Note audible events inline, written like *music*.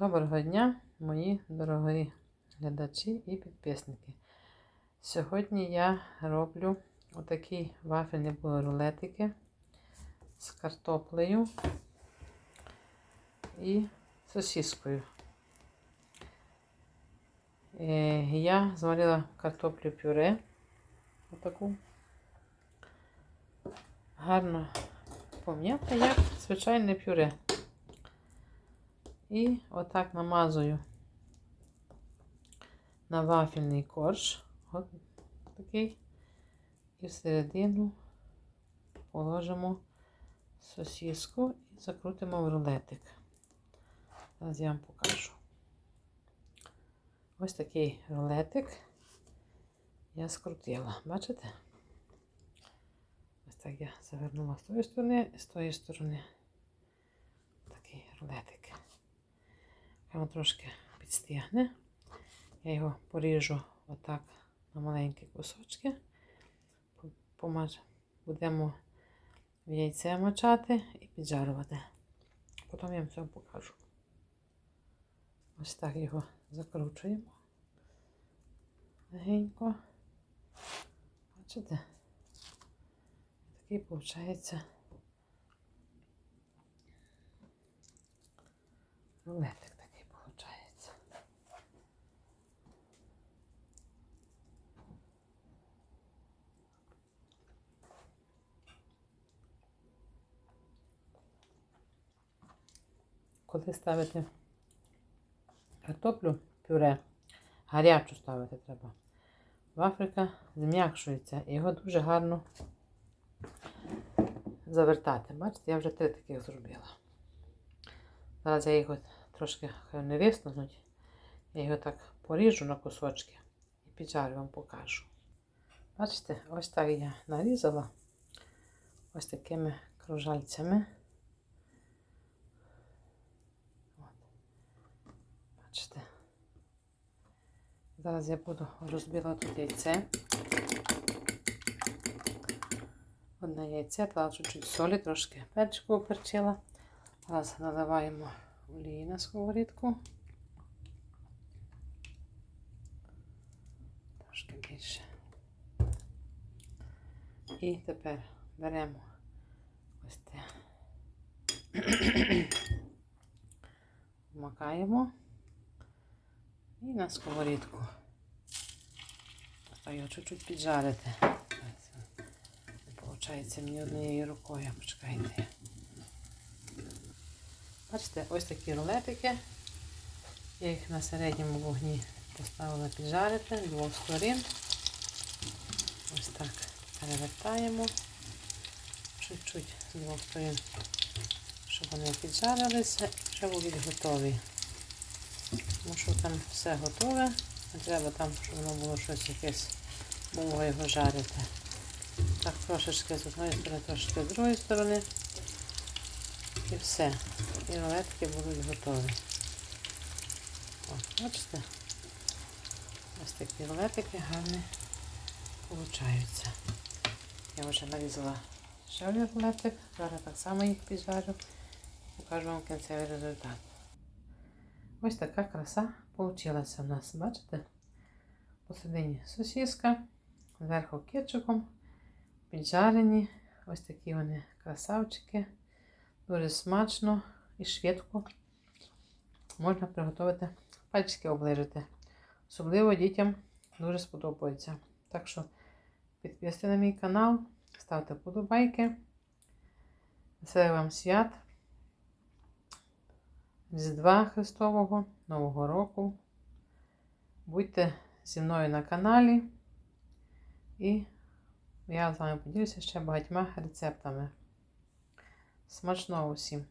Доброго дня, мої дорогі глядачі і підписники. Сьогодні я роблю отакі вафельні рулетики з картоплею і сосіскою. Е, Я зварила картоплю пюре. Отаку. Гарно пом'ята, як звичайне пюре. І отак намазую на вафельний корж. От такий. І всередину положимо сосиску і закрутимо в рулетик. Зараз я вам покажу. Ось такий рулетик я скрутила. Бачите? Ось так я завернула з тої сторони з тої сторони. Такий рулетик. Воно трошки підстигне. Я його поріжу отак на маленькі кусочки. Будемо в яйце мочати і піджарувати. Потім я вам все покажу. Ось так його закручуємо. Легенько. Бачите? Такий виходить рулетик. Коли ставите картоплю пюре, гарячу ставити треба. Вафрика зм'якшується і його дуже гарно завертати. Бачите, я вже три таких зробила. Зараз я його трошки хай не виснуть. Я його так поріжу на кусочки і піджарю вам покажу. Бачите, ось так я нарізала ось такими кружальцями. Бачите. Зараз я буду розбила яйце. Одне яйце, дала чуть-чуть солі, трошки перчику оперчила. Зараз наливаємо олії на сковорідку. Трошки більше. І тепер беремо ось те. *clears throat* Вмакаємо. І на сковорідку. А його чуть-чуть піджарити. Не виходить мені однією рукою, почекайте. Бачите, ось такі рулетики. Я їх на середньому вогні поставила піджарити з двох сторін. Ось так перевертаємо чуть-чуть з двох сторін, щоб вони піджарилися вже будуть готові. Тому що там все готове. Не треба там, щоб воно було щось якесь було його жарити. Так, трошечки з одної сторони, трошечки з другої сторони. І все. І рулетки будуть готові. От, бачите? Ось такі рулетики гарні получаються. Я вже нарізала ще один рулетик. Зараз так само їх піджарю. Покажу вам кінцевий результат. Ось така краса получилася у нас, бачите? Посередині сосиска, зверху кетчупом, піджарені. Ось такі вони красавчики. Дуже смачно і швидко можна приготувати пальчики оближити. Особливо дітям дуже сподобається. Так що підписуйте на мій канал, ставте подобайки. Веселих вам свят! Різдва Христового, Нового року. Будьте зі мною на каналі. І я з вами поділюся ще багатьма рецептами. Смачного усім!